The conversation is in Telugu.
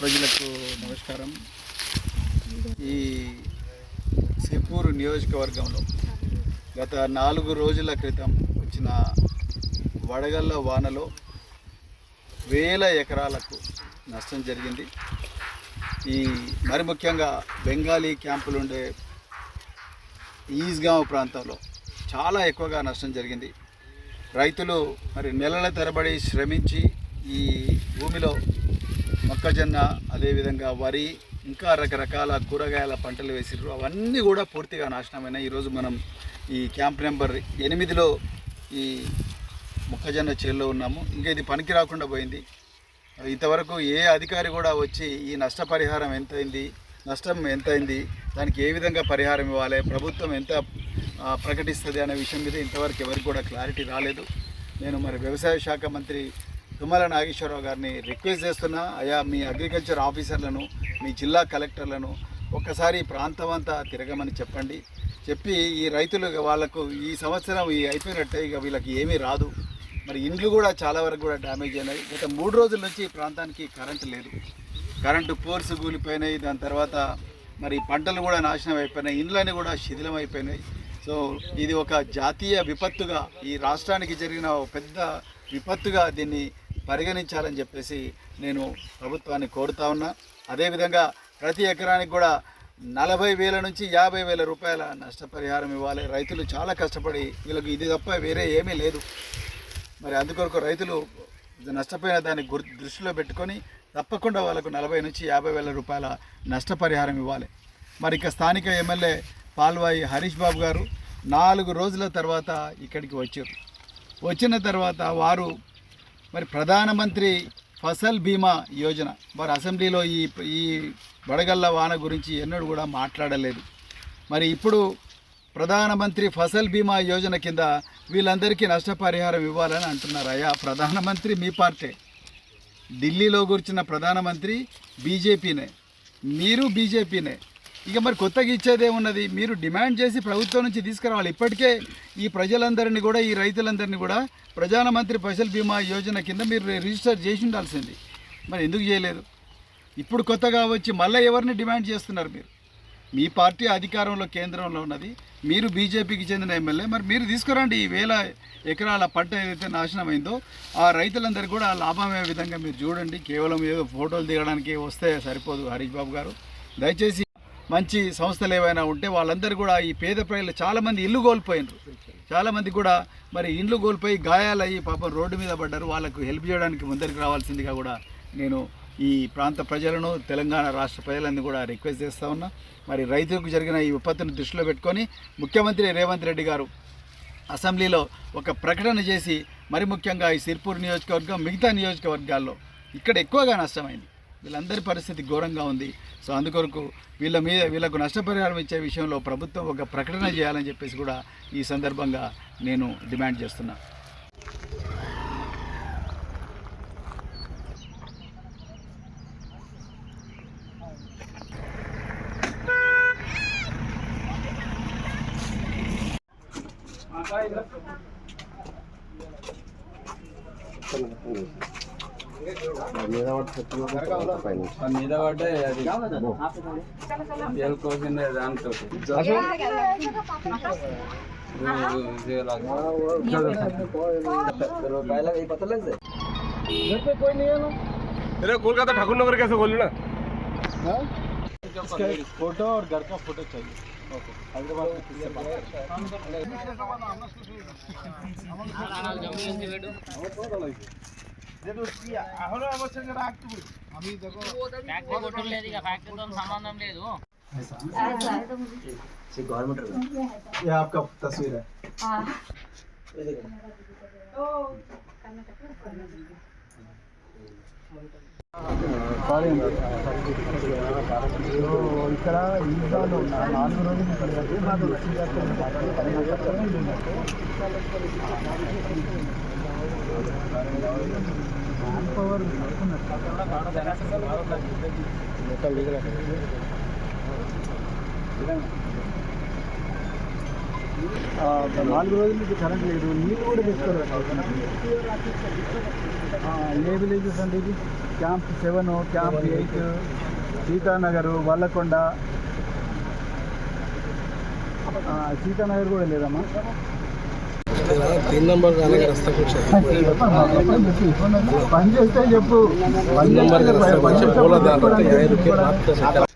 ప్రజలకు నమస్కారం. ఈ సిపూరు నియోజకవర్గంలో గత నాలుగు రోజుల క్రితం వచ్చిన వడగళ్ళ వానలో వేల ఎకరాలకు నష్టం జరిగింది. ఈ మరి ముఖ్యంగా బెంగాలీ క్యాంపులు ఉండే ఈజ్గావ్ ప్రాంతంలో చాలా ఎక్కువగా నష్టం జరిగింది. రైతులు మరి నెలల తరబడి శ్రమించి ఈ భూమిలో మొక్కజొన్న అదేవిధంగా వరి ఇంకా రకరకాల కూరగాయల పంటలు వేసిర్రు. అవన్నీ కూడా పూర్తిగా నాశనమైన ఈరోజు మనం ఈ క్యాంప్ నెంబర్ ఎనిమిదిలో ఈ మొక్కజొన్న చేల్లో ఉన్నాము. ఇంకా ఇది పనికి రాకుండా పోయింది. ఇంతవరకు ఏ అధికారి కూడా వచ్చి ఈ నష్టపరిహారం ఎంతైంది నష్టం ఎంతైంది దానికి ఏ విధంగా పరిహారం ఇవ్వాలి ప్రభుత్వం ఎంత ప్రకటిస్తుంది అనే విషయం మీద ఇంతవరకు ఎవరికి కూడా క్లారిటీ రాలేదు. నేను మరి వ్యవసాయ శాఖ మంత్రి తుమ్మల నాగేశ్వరరావు గారిని రిక్వెస్ట్ చేస్తున్నా అయా మీ అగ్రికల్చర్ ఆఫీసర్లను మీ జిల్లా కలెక్టర్లను ఒక్కసారి ప్రాంతం అంతా తిరగమని చెప్పండి. చెప్పి ఈ రైతులు వాళ్ళకు ఈ సంవత్సరం ఈ అయిపోయినట్టే ఇక వీళ్ళకి ఏమీ రాదు. మరి ఇండ్లు కూడా చాలా వరకు కూడా డ్యామేజ్ అయినాయి. గత మూడు రోజుల నుంచి ఈ ప్రాంతానికి కరెంటు లేదు. కరెంటు పోర్స్ కూలిపోయినాయి. దాని తర్వాత మరి పంటలు కూడా నాశనం అయిపోయినాయి. ఇండ్లన్నీ కూడా శిథిలం అయిపోయినాయి. సో ఇది ఒక జాతీయ విపత్తుగా ఈ రాష్ట్రానికి జరిగిన ఒక పెద్ద విపత్తుగా దీన్ని పరిగణించాలని చెప్పేసి నేను ప్రభుత్వాన్ని కోరుతా ఉన్నా. అదేవిధంగా ప్రతి ఎకరానికి కూడా నలభై వేల నుంచి యాభై వేల రూపాయల నష్టపరిహారం ఇవ్వాలి. రైతులు చాలా కష్టపడి వీళ్ళకి ఇది తప్ప వేరే ఏమీ లేదు. మరి అందుకొరకు రైతులు నష్టపోయిన దాన్ని గుర్ దృష్టిలో పెట్టుకొని తప్పకుండా వాళ్ళకు నలభై నుంచి యాభై వేల రూపాయల నష్టపరిహారం ఇవ్వాలి. మరి ఇక స్థానిక ఎమ్మెల్యే పాల్వాయి హరీష్ బాబు గారు నాలుగు రోజుల తర్వాత ఇక్కడికి వచ్చారు. వచ్చిన తర్వాత వారు మరి ప్రధానమంత్రి ఫసల్ బీమా యోజన. మరి అసెంబ్లీలో ఈ ఈ వడగళ్ళ వాన గురించి ఎన్నడూ కూడా మాట్లాడలేదు. మరి ఇప్పుడు ప్రధానమంత్రి ఫసల్ బీమా యోజన కింద వీళ్ళందరికీ నష్టపరిహారం ఇవ్వాలని అంటున్నారు. అయ్యా ప్రధానమంత్రి మీ పార్టీ. ఢిల్లీలో కూర్చున్న ప్రధానమంత్రి బీజేపీనే. మీరు బీజేపీనే. ఇక మరి కొత్తగా ఇచ్చేదే ఉన్నది. మీరు డిమాండ్ చేసి ప్రభుత్వం నుంచి తీసుకురావాలి. ఇప్పటికే ఈ ప్రజలందరినీ కూడా ఈ రైతులందరినీ కూడా ప్రధానమంత్రి ఫసల్ బీమా యోజన కింద మీరు రిజిస్టర్ చేసి ఉండాల్సింది. మరి ఎందుకు చేయలేదు? ఇప్పుడు కొత్తగా వచ్చి మళ్ళీ ఎవరిని డిమాండ్ చేస్తున్నారు మీరు? మీ పార్టీ అధికారంలో కేంద్రంలో ఉన్నది. మీరు బీజేపీకి చెందిన ఎమ్మెల్యే. మరి మీరు తీసుకురండి. ఈ వేల ఎకరాల పంట ఏదైతే నాశనమైందో ఆ రైతులందరికీ కూడా లాభమయ్యే విధంగా మీరు చూడండి. కేవలం ఏదో ఫోటోలు దిగడానికి వస్తే సరిపోదు హరీష్ బాబు గారు. దయచేసి మంచి సంస్థలు ఏవైనా ఉంటే వాళ్ళందరూ కూడా ఈ పేద ప్రజలు చాలామంది ఇల్లు కోల్పోయినారు. చాలామంది కూడా మరి ఇండ్లు కోల్పోయి గాయాలయ్యి పాపం రోడ్డు మీద పడ్డారు. వాళ్ళకు హెల్ప్ చేయడానికి ముందరికి రావాల్సిందిగా కూడా నేను ఈ ప్రాంత ప్రజలను తెలంగాణ రాష్ట్ర ప్రజలందరినీ కూడా రిక్వెస్ట్ చేస్తూ ఉన్నా. మరి రైతులకు జరిగిన ఈ విపత్తును దృష్టిలో పెట్టుకొని ముఖ్యమంత్రి రేవంత్ రెడ్డి గారు అసెంబ్లీలో ఒక ప్రకటన చేసి మరి ముఖ్యంగా ఈ సిర్పూర్ నియోజకవర్గం మిగతా నియోజకవర్గాల్లో ఇక్కడ ఎక్కువగా నష్టమైంది. వీళ్ళందరి పరిస్థితి ఘోరంగా ఉంది. సో అందుకొరకు వీళ్ళ మీద వీళ్ళకు నష్టపరిహారం ఇచ్చే విషయంలో ప్రభుత్వం ఒక ప్రకటన చేయాలని చెప్పేసి కూడా ఈ సందర్భంగా నేను డిమాండ్ చేస్తున్నా. మీద কলকাতা ঠাকুরনগর कैसे बोली ना फोटो और घर का फोटो चाहिए हैदराबाद में किससे बात ఫ్యాక్టరీ కొట్టడం లేదు ఇక ఫ్యాక్టరీతో సంబంధం లేదు ये आपका तस्वीर है ఇక్కడ ఈజాలో నాలుగు రోజులు ఇక్కడ పవర్ ఆ, నాలుగు రోజుల నుంచి కరెంట్ లేదు. నీళ్ళు కూడా తీసుకోలేదు ఏ విలేజెస్ అండి ఇది? Camp seven camp eight Sitanagar Vallakonda. Sitanagar కూడా లేదమ్మా. तीन नंबर जाने का रास्ता कुछ है तीन नंबर का रास्ता बच्चे बोला था रुके बात कर सकता